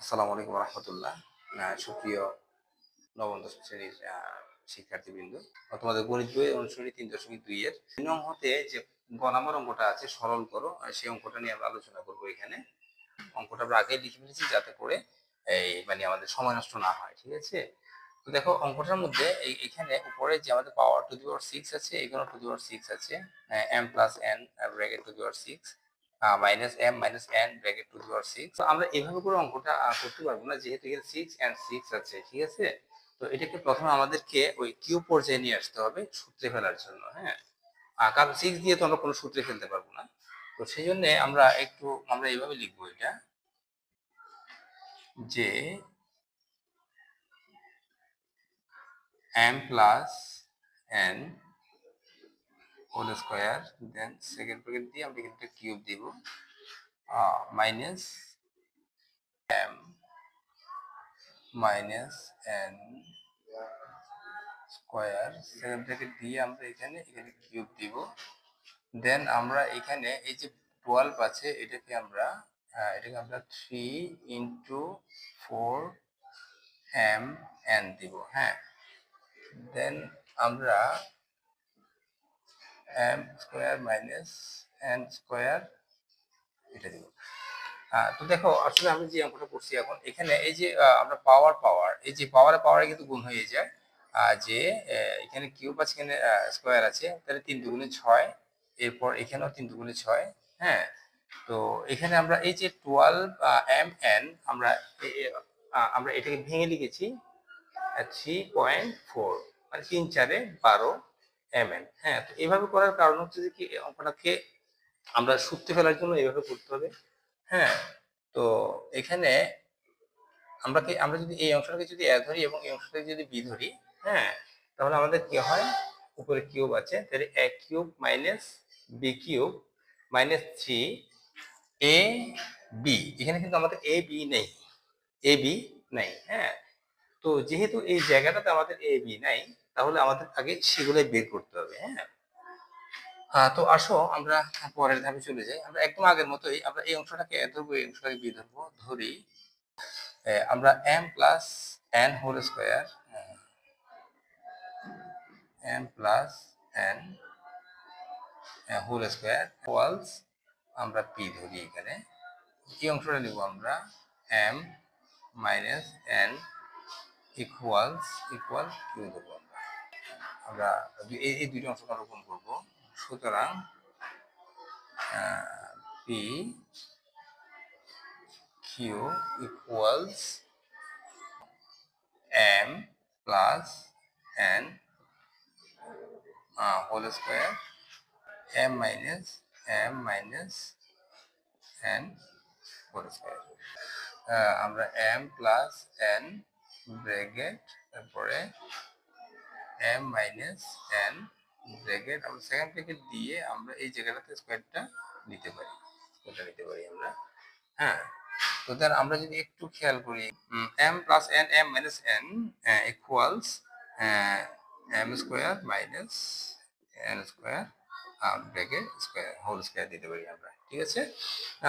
আসসালামু আলাইকুম রহমতুল্লাহ। সুপ্রিয় নবম দশম শ্রেণির শিক্ষার্থীবৃন্দ, তোমাদের গণিত বই অনুশ্রেণী তিন দশমিক দুই এর নং হতে যে গ নম্বর অঙ্কটা আছে, সরল করো সেই অঙ্কটা নিয়ে আমরা আলোচনা করব এখানে। অঙ্কটা আমরা আগেই লিখে ফেলেছি যাতে করে এই মানে আমাদের সময় নষ্ট না হয়, ঠিক আছে? তো দেখো, অঙ্কটার মধ্যে এখানে উপরে যে আমাদের পাওয়ার টু দি পাওয়ার সিক্স আছে এখানে টু দি পাওয়ার সিক্স আছে M plus N bracket to the power six minus M minus N bracket to power six আমরা এভাবে করে অঙ্কটা করতে পারব না, যেহেতু এখানে সিক্স এন্ড সিক্স আছে, ঠিক আছে? তো এটাকে প্রথমে আমাদেরকে ওই কিউ পর্যায়ে নিয়ে আসতে হবে সূত্রে ফেলার জন্য হ্যাঁ? কারণ সিক্স দিয়ে তো আমরা কোনো সূত্রে ফেলতে পারব না। তো সেই জন্য আমরা একটু, আমরা এইভাবে লিখব এটা যে M plus N whole square then second bracket দিয়ে আমরা এখানে কিউব দিব minus M minus N square second bracket দিয়ে আমরা এখানে এখানে কিউব দিব। দেন আমরা এখানে এই যে টুয়েলভ আছে, এটাকে আমরা এটাকে আমরা three into four M N দিব হ্যাঁ। দেন আমরা M square minus N square এটা দিব। তো দেখো, আসলে আমি যে অঙ্কটা করছি এখন, এখানে এই যে আমরা পাওয়ার পাওয়ার এই যে পাওয়ারে পাওয়ারে কিন্তু গুণ হয়ে যায়। যে এখানে কিউব আছে, এখানে স্কোয়ার আছে, তাহলে তিন দুগুণে ছয়, এরপর এখানেও তিন দুগুণে ছয় হ্যাঁ? তো এখানে আমরা এই যে টুয়েলভ এম এন আমরা আমরা এটাকে ভেঙে লিখেছি থ্রি পয়েন্ট ফোর মানে তিন চারে বারো এম এন হ্যাঁ তো এইভাবে করার কারণ হচ্ছে যে কি অঙ্কটাকে আমরা সূত্রে ফেলার জন্য এইভাবে করতে হবে। হ্যাঁ তো এখানে আমরা কি, আমরা যদি এই অংশটাকে যদি এ ধরি এবং এই অংশটাকে যদি বি ধরি হ্যাঁ তাহলে আমাদের কি হয়? উপরে কিউব আছে, তাহলে A cube minus B cube minus three A B. এখানে কিন্তু আমাদের এ বি নেই, এ বি নাই হ্যাঁ। তো যেহেতু এই জায়গাটাতে আমাদের এ বি নাই তাহলে আমাদের আগে সেগুলো বের করতে হবে হ্যাঁ? আহ, তো আসো আমরা পরের ধাপে চলে যাই। আমরা একদম আগের মতোই আমরা এই অংশটাকে ধরবো এই অংশটাকে বি ধরবো ধরি। আমরা M plus N whole square M plus N whole square equals আমরা পি ধরি এখানে। এই অংশটা নিব আমরা M minus N equals equal Q ধরবো আমরা এই দুইটা অংশটা রোপণ করব। সুতরাং P Q equals M plus N whole square M minus M minus N whole square আমরা এম প্লাস এন ব্র্যাকেট তারপরে এম মাইনাস এন ব্র্যাকেট আমরা সেকেন্ড ব্র্যাকেট দিয়ে আমরা এই জায়গাটাতে স্কোয়ারটা নিতে পারি। স্কোয়ারটা নিতে পারি আমরা। হ্যাঁ তো দেন আমরা যদি একটু খেয়াল করি M plus N M minus N equals M square minus N square bracket square whole square দিতে পারি আমরা, ঠিক আছে?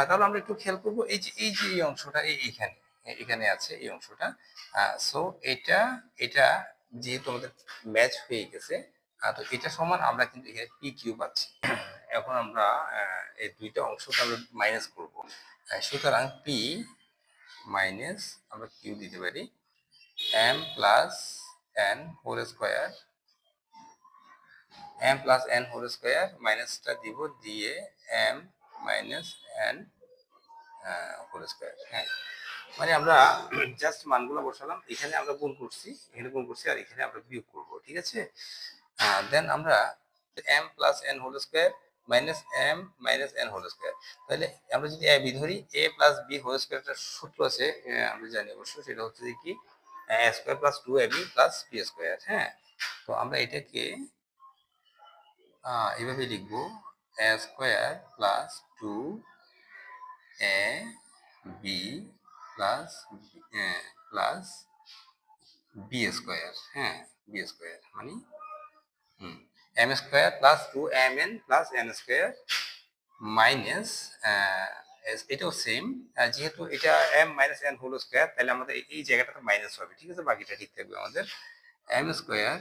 তাহলে আমরা একটু খেয়াল করব, এই যে এই যে, এই অংশটা এই এখানে এখানে আছে এই অংশটা। সো এটা এটা যেহেতু আমাদের ম্যাচ হয়ে গেছে তো এটা সমান আমরা কিন্তু এখানে পি কিউ পাচ্ছি। এখন আমরা এই দুইটা অংশকে আমরা মাইনাস করব। সুতরাং পি মাইনাস আমরা কিউ দিতে পারি M plus N whole square M plus N whole square মাইনাসটা দিব দিয়ে M minus N whole square হ্যাঁ। মানে আমরা জাস্ট মানগুলো বসালাম, এখানে আমরা গুণ করছি, এখানে গুণ করছি, আর এখানে আমরা বিয়োগ করব, ঠিক আছে? দেন আমরা M plus N whole square minus M minus N whole square তাহলে আমরা যদি এ বি ধরি এ প্লাস বি হোল স্কোয়ারটার সূত্র আছে আমরা জানি অবশ্য, সেটা হচ্ছে যে কি? A square plus two A B plus B square হ্যাঁ? তো আমরা এটাকে এভাবে লিখব A square plus two A B plus plus B square হ্যাঁ বি স্কোয়ার মানে হুম M square plus two M N plus N square minus এটাও same যেহেতু এটা M minus N whole square তাহলে আমাদের এই- জায়গাটাতে মাইনাস হবে, ঠিক আছে? বাকিটা ঠিক থাকবে আমাদের। M square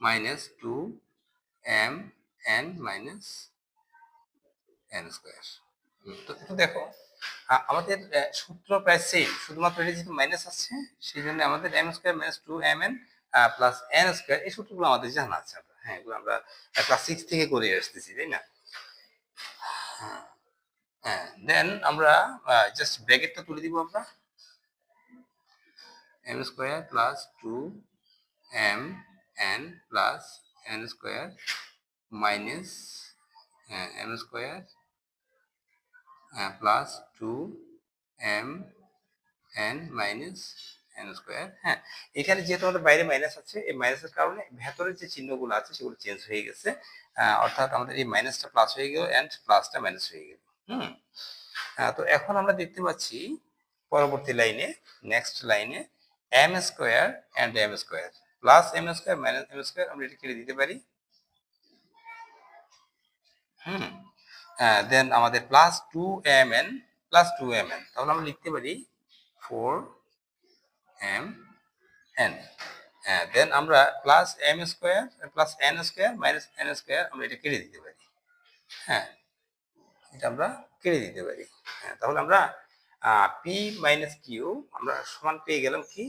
minus two M N minus N square তো দেখো আমাদের সূত্র প্রায় সেম শুধুমাত্র এটা যেহেতু মাইনাস আছে সেই জন্য আমাদের M square minus two M N plus N square এই সূত্রগুলো আমাদের জানা আছে আমরা। হ্যাঁ এগুলো আমরা ক্লাস সিক্স থেকে করে আসতেছি, তাই না? হ্যাঁ দেন আমরা জাস্ট ব্র্যাকেটটা তুলে দিব আমরা। M square plus two M N plus N square minus M square plus two M N minus N square হ্যাঁ? এখানে যেহেতু আমাদের বাইরে মাইনাস আছে, এই মাইনাসের কারণে ভেতরের যে চিহ্নগুলো আছে, সেগুলো চেঞ্জ হয়ে গেছে। অর্থাৎ আমাদের এই মাইনাসটা প্লাস হয়ে গেল অ্যান্ড প্লাসটা মাইনাস হয়ে গেল, হুম? তো এখন আমরা দেখতে পাচ্ছি পরবর্তী লাইনে নেক্সট লাইনে M square and M square plus M square minus M square আমরা এটা কেটে দিতে পারি। হুম? দেন আমাদের plus two M N plus two M N তাহলে আমরা লিখতে পারি ফোর এম এন দেন আমরা plus M square plus N square minus N square আমরা এটা কেটে দিতে পারি। হ্যাঁ এটা আমরা কেটে দিতে পারি। হ্যাঁ তাহলে আমরা পি মাইনাস কিউ আমরা সমান পেয়ে গেলাম কি?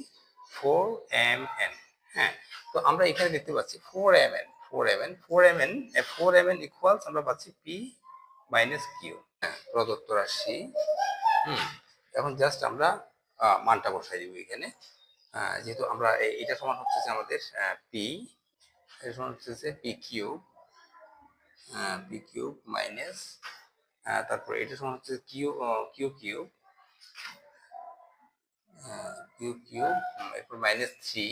ফোর এম এন হ্যাঁ তো আমরা এখানে দেখতে পাচ্ছি four M N four M N four M N four M N equals আমরা পাচ্ছি পি মাইনাস কিউ। প্রদত্ত রাশি। হুম, এখন জাস্ট আমরা মানটা বসাই দিব এখানে। যেহেতু আমরা এটা সমান হচ্ছে যে আমাদের পি এটা সমান হচ্ছে P cube P cube minus তারপর এটা সমান হচ্ছে Q Q cube Q cube এরপর মাইনাস থ্রি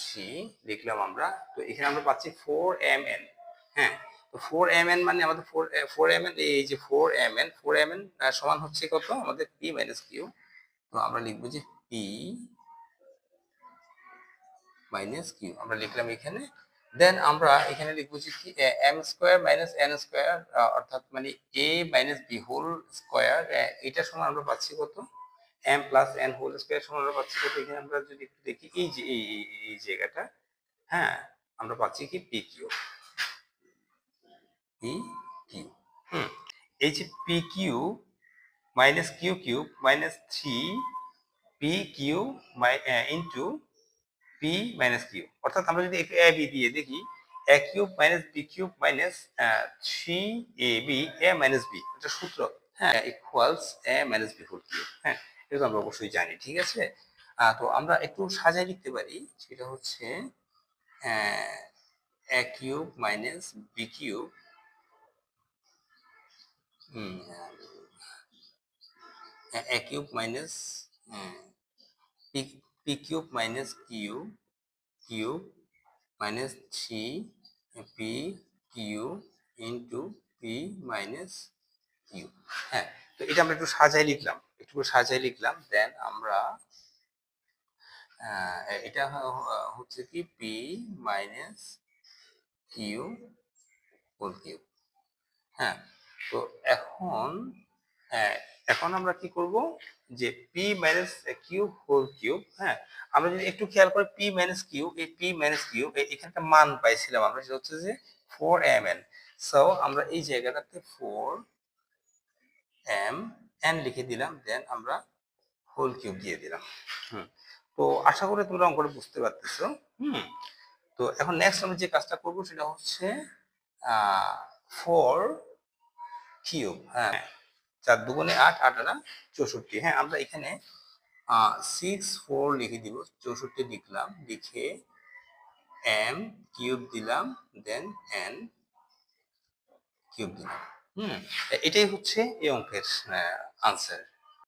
থ্রি লিখলাম আমরা। তো এখানে আমরা পাচ্ছি ফোর এম এন হ্যাঁ? ফোর এম এন মানে আমাদের ফোর ফোর এম এন এই যে four M N four M N সমান হচ্ছে কত? আমাদের পি মাইনাস কিউ তো আমরা লিখব যে পি মাইনাস কিউ আমরা লিখলাম এখানে। দেন আমরা এখানে লিখব যে কি M square minus N square অর্থাৎ মানে A minus B whole square এটা সমান আমরা পাচ্ছি কত? M plus N whole square সমান আমরা পাচ্ছি কত? এখানে আমরা যদি একটু দেখি, এই যে, এই জায়গাটা হ্যাঁ আমরা পাচ্ছি কি পি কিউ পি কিউ এই যে P Q minus Q cube minus three P Q into P minus Q অর্থাৎ আমরা যদি এ বি দিয়ে দেখি A cube minus B cube minus three A B A minus B এটা সূত্র। হ্যাঁ equals A minus B whole cube হ্যাঁ এটা আমরা অবশ্যই জানি, ঠিক আছে? তো আমরা একটু সাজায় লিখতে পারি, সেটা হচ্ছে A cube minus B cube A cube minus P P cube minus Q Q minus three P Q into P minus Q হ্যাঁ তো এটা আমরা একটু সাজাই লিখলাম, একটু সাজাই লিখলাম দেন আমরা এটা হচ্ছে কি P minus Q whole Q হ্যাঁ তো এখন হ্যাঁ এখন আমরা কি করব যে P minus Q whole cube হ্যাঁ আমরা যদি একটু খেয়াল করি পি মাইনাস কিউ এই পি মাইনাস কিউ এখানে একটা মান পাইছিলাম আমরা, সেটা হচ্ছে যে ফোর এম এন সো আমরা এই জায়গাটাতে ফোর এম এন লিখে দিলাম দেন আমরা হোল কিউব দিয়ে দিলাম। হুম, তো আশা করি তোমরা অঙ্কটা বুঝতে পারতেছো। হুম, তো এখন নেক্সট আমরা যে কাজটা করব, সেটা হচ্ছে ফোর কিউব হ্যাঁ। চার দুগুণে আট আট আটা চৌষট্টি। হ্যাঁ আমরা এখানে সিক্স ফোর লিখে দিব চৌষট্টি লিখলাম লিখে এম কিউব দিলাম দেন এন কিউব দিলাম। হুম এটাই হচ্ছে এই অঙ্কের আনসার